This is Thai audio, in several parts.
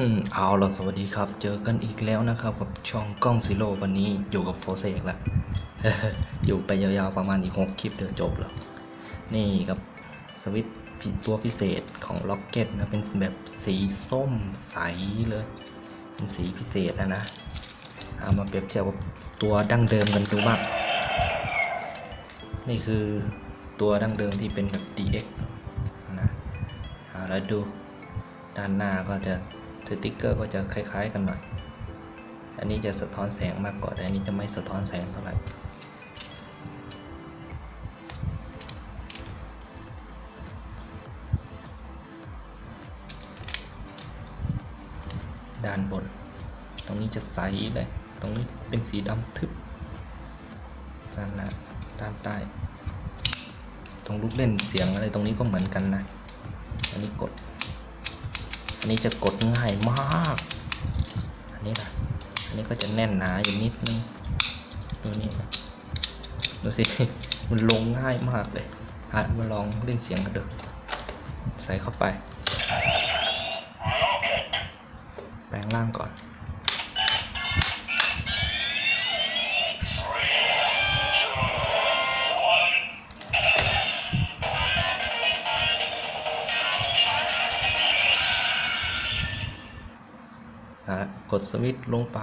อืมเอาล่ะสวัสดีครับ เจอกันอีกแล้วนะครับกับช่องกล้องซิโร่วันนี้อยู่กับโฟเซกแล้วอยู่ไปยาวๆประมาณอีกหกคลิปเดี๋ยวจบแล้ว นี่กับสวิตช์ตัวพิเศษของล็อกเก็ตนะเป็นแบบสีส้มใสเลย เป็นสีพิเศษนะนะเอามาเปรียบเทียบกับตัวดั้งเดิมกันดูบ้างนี่คือตัวดั้งเดิมที่เป็นแบบ DX นะเอาแล้วดูด้านหน้าก็จะ สติ๊กเกอร์ก็จะคล้าย ๆ กันหน่อย อันนี้จะสะท้อนแสงมากกว่าแต่อันนี้จะไม่สะท้อนแสงเท่าไหร่ด้านบน ตรงนี้จะใสเลย ตรงนี้เป็นสีดำทึบด้านหน้าด้านใต้ ตรงลูกเล่นเสียงอะไรตรงนี้ก็เหมือนกันนะ อันนี้กด อันนี้จะกดง่ายมาก อันนี้นะอันนี้ก็จะแน่นหนาอยู่นิดนึง ดูนี่ดูสิ มันลงง่ายมากเลยอะมาลองเล่นเสียงกันดูใส่เข้าไป แปลงร่างก่อนะกดสวิตช์ลงไป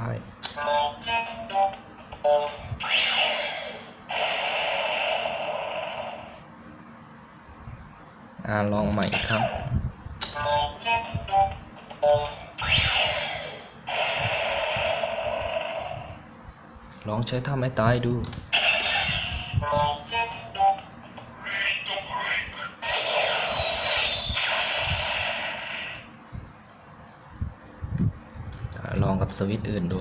อ่าลองใหม่ครับ ลองใช้ท่าไม้ตายดู ลองกับสวิตช์อื่นดู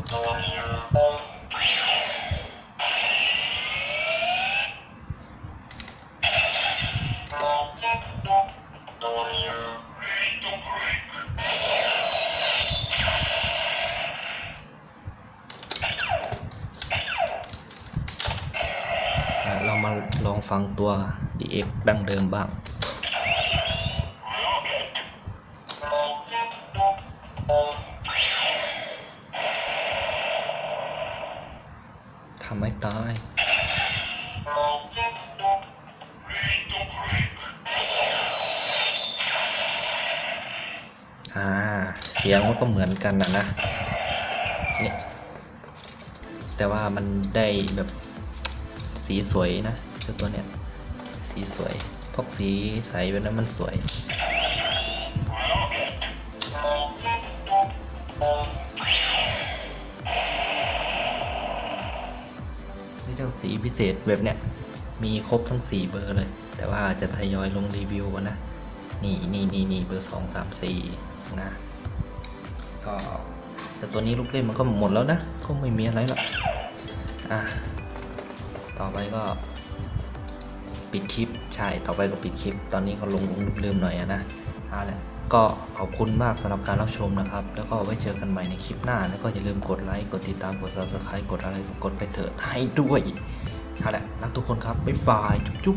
เรามาลองฟังตัว DX ดั้งเดิมบ้าง ทำให้ตาย อ่า เสียงมันก็เหมือนกันนะนะนี่แต่ว่ามันได้แบบสีสวยนะเจ้าตัวเนี้ย สีสวย พวกสีใสแบบนั้นมันสวย เจ้าสีพิเศษแบบเนี้ยมีครบทั้ง 4 เบอร์เลย แต่ว่าจะทยอยลงรีวิวนะ นี่นี่นี่นี่เบอร์สองสามสี่นะก็แต่ตัวนี้ลูกเล่นมันก็หมดแล้วนะก็ไม่มีอะไรละอะต่อไปก็ปิดคลิป ใช่ ต่อไปก็ปิดคลิป ตอนนี้ก็ลงลืมๆหน่อยนะเอาละ ก็ขอบคุณมากสำหรับการรับชมนะครับ แล้วก็ไว้เจอกันใหม่ในคลิปหน้า แล้วก็อย่าลืมกดไลค์ กดติดตาม กด subscribe กดอะไร กดไปเถิดให้ด้วยเอาละรักทุกคนครับ บ๊ายบาย จุ๊บ